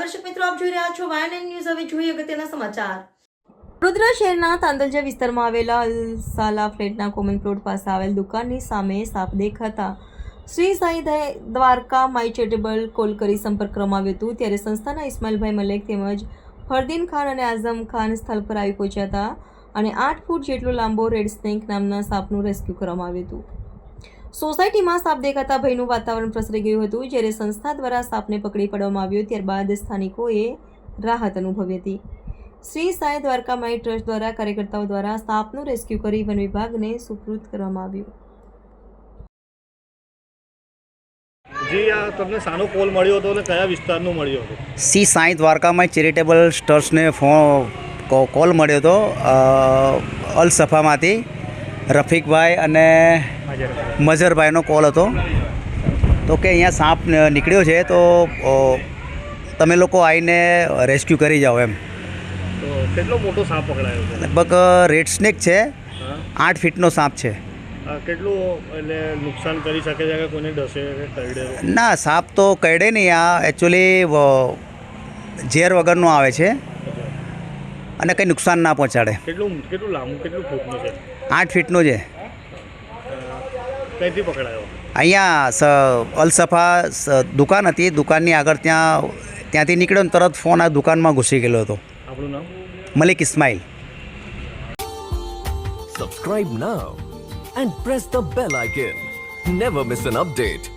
દર્શક મિત્રો, આપ જોઈ રહ્યા છો વાયન ન્યૂઝ હવે જોઈએ અગત્યના સમાચાર. વડોદરા શહેરના તાંદલજા વિસ્તારમાં આવેલા અલસાલા ફ્લેટના કોમન પ્લોટ પાસે આવેલ દુકાનની સામે સાપ દેખાતા Shri Sai Dwarka my charitable call કરી સંપર્ક કરવામાં આવ્યો હતો. ત્યારે સંસ્થાના ઇસ્માઇલભાઈ મલેક તેમજ ફરદીન ખાન અને આઝમ ખાન સ્થળ પર આવી પહોંચ્યા હતા અને આઠ ફૂટ જેટલો લાંબો રેડ સ્નેક નામના સાપનું રેસ્ક્યુ કરવામાં આવ્યું હતું. સોસાયટીમાં સાપ દેખાતા ભયનું વાતાવરણ પ્રસરી ગયું હતું જ્યારે સંસ્થા દ્વારા સાપને પકડી પાડવામાં આવ્યો ત્યારબાદ સ્થાનિકોએ રાહત અનુભવી હતી. શ્રી સાંઈ દ્વારકા માઈ ટ્રસ્ટ દ્વારા કાર્યકર્તાઓ દ્વારા સાપનું રેસ્ક્યુ કરી વન વિભાગને સુપૃત કરવામાં આવ્યું. જી આ તમને સાનો કોલ મળ્યો હતો અને કયા વિસ્તારનો મળ્યો હતો? સી સાંઈ દ્વારકામાં ચેરિટેબલ ટ્રસ્ટને ફોન કો- કોલ મળ્યો હતો અ, અલ સફામાંથી. રફીકભાઈ અને મઝરભાઈનો કોલ હતો. તો કે અહીંયા સાપ નીકળ્યો છે તો તમે લોકો આવીને રેસ્ક્યુ કરી જાઓ એમ. તો કેટલો મોટો સાપ પકડાયો છે? લગભગ રેડ સ્નેક છે આઠ ફીટનો સાપ છે. કેટલું એટલે નુકસાન કરી શકે છે કે કોઈને ડસે કરડે? ના સાપ તો કરડે નહીં આ એકચ્યુઅલી ઝેર વગરનો આવે છે. અને કંઈ નુકસાન ના પહોંચાડે. કેટલું કેટલું લાંબુ કેટલું ફૂટનું છે? આઠ ફીટનો છે. પકડાયો? અહીંયા અલસફા દુકાન હતી. દુકાનની આગળ ત્યાં ત્યાંથી નીકળ્યો ને તરત ફોન આ દુકાનમાં ઘૂસી ગયેલો હતો. આપણું નામ? Malik Ismail. Subscribe now and press the bell icon never miss an update.